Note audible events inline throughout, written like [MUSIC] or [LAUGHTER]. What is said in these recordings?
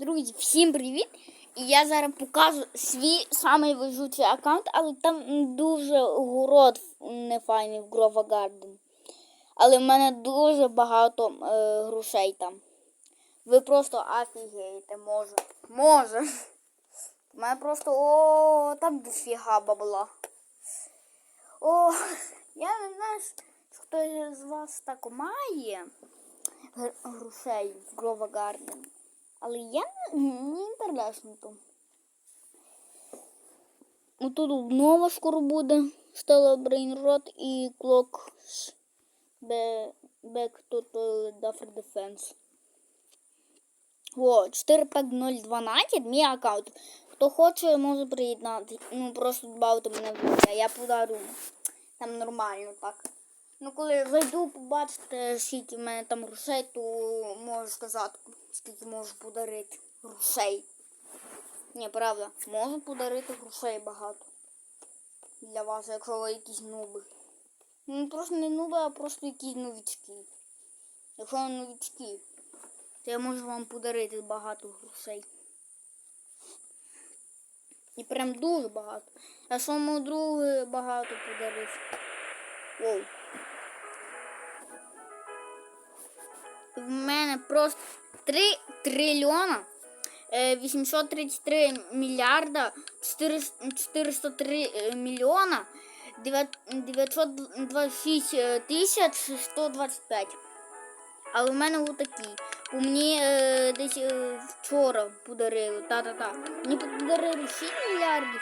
Друзі, всім привіт! І я зараз покажу свій самий вижучий аккаунт, але там дуже город не файний в Grova Garden. Але в мене дуже багато е, грошей там. Ви просто офігієте, може. Може. У мене просто о, там дофіга бабла. О, я не знаю, хто з вас так має гр- грошей в Grova Garden. Але я не, не інтересно там. Ну тут обнова скоро буде. Стала Brainrot і Back to Toilet Duffer Defense. О, 45012, мій аккаунт. Хто хоче, може приєднати. Ну, просто додати мене в. Я подарю. Там нормально так. Ну, коли я зайду, побачите, скільки в мене там грошей, то можу сказати, скільки можу подарити грошей. Ні, правда, можу подарити грошей багато. Для вас, якщо ви якісь нуби. Ну, просто не нуби, а просто якісь новички. Якщо ви новички, то я можу вам подарити багато грошей. І прям дуже багато. А своєму другу багато подарив. Воу. В мене просто 3 трильйона е, 833 мільярда 403 е, мільйона 9 926 е, тисяч 125. Але в мене отакі. Бо мені е, десь е, вчора подарили. Та-та-та. Мені подарили 6 мільярдів.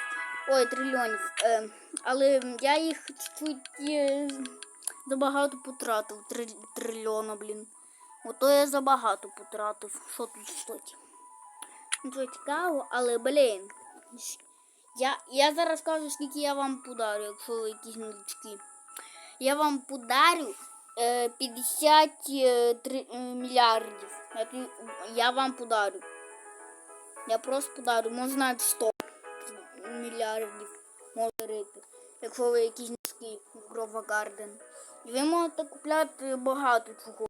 Ой, трильйонів. Е, але я їх чуть е, забагато потратив. Три, трильйона, блін. Ото я забагато потратив. Що тут стоїть? Нічого цікавого, але, блін. Я, я зараз скажу, скільки я вам подарю, якщо ви якісь новички. Я вам подарю е, 53 е, мільярдів. Я, я вам подарю. Я просто подарю, може навіть 100 мільярдів дарити. Якщо ви якісь низькі в Grova Garden. І ви можете купляти багато чого.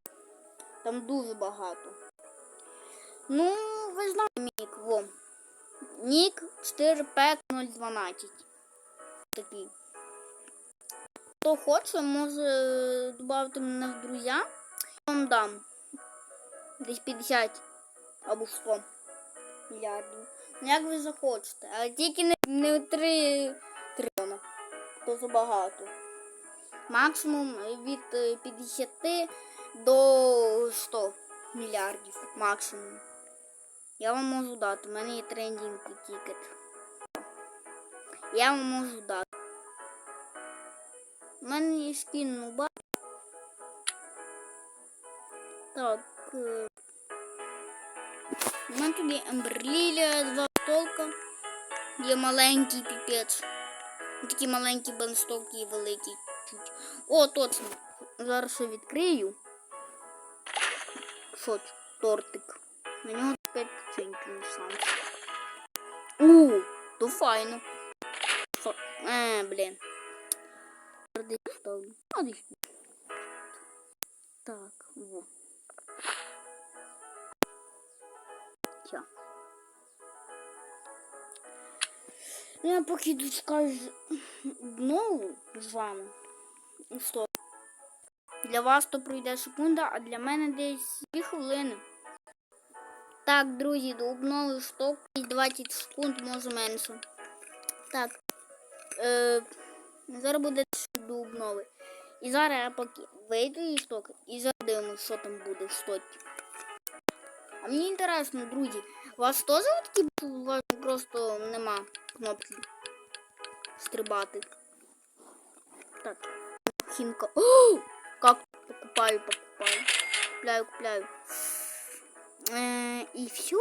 Там дуже багато. Ну, ви знаєте мік, во. Нік 4P012. Такий. Хто хоче, може додати мене в друзі. Я вам дам. Десь 50 або 100 мільярдів. Ну, як ви захочете. Але тільки не, не 3 трильйона. То забагато. Максимум від е, 50 до 100 мільярдів. Максимум. Я вам можу дати. У мене є трендінг тікет. Я вам можу дати. У мене є скін нуба. Так. е, У мене тут є Емберлілія, два толка. Є маленький піпець. Такі маленькі бенстоки і великий. О, точно. Зараз ще відкрию. Що? Тортик. На нього 5 центів шанс. У, то файно. Фа... Е, блін. Так, во. Тя. Ну, Я поки дочекаю знову з вами. Ну, Що? Для вас то пройде секунда, а для мене десь 2 хвилини. Так, друзі, до обнови шток 20 секунд, може менше. Так. Е, зараз буде до обнови. І зараз я поки вийду із шток і зараз що там буде в стоці. А мені інтересно, друзі, у вас теж такі у вас просто нема кнопки стрибати. Так, хінка. [GASPS] О! Покупаю, покупаю. Купляю, купляю. Е, і все?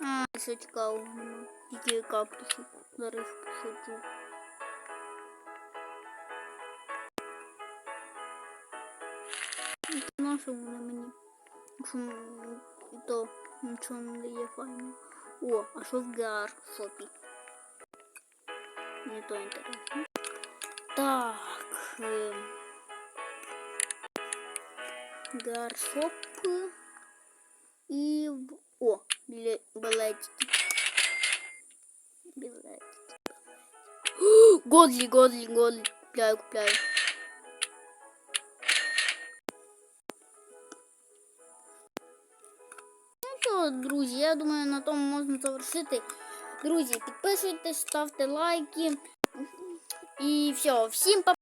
А, цікаво. нема. Тільки кактуси. Зараз посаджу. На що вони мені? І то нічого не дає файно. О, а що в гар шопі? Не то інтересно. Так. ем, Гаршоп. І в... О, біле... білетики. Білетики. Годлі, [GASPS] годлі, годлі. Купляю, купляю. Ну що, друзі, я думаю, на тому можна завершити. Друзі, підписуйтесь, ставте лайки. І все, всім па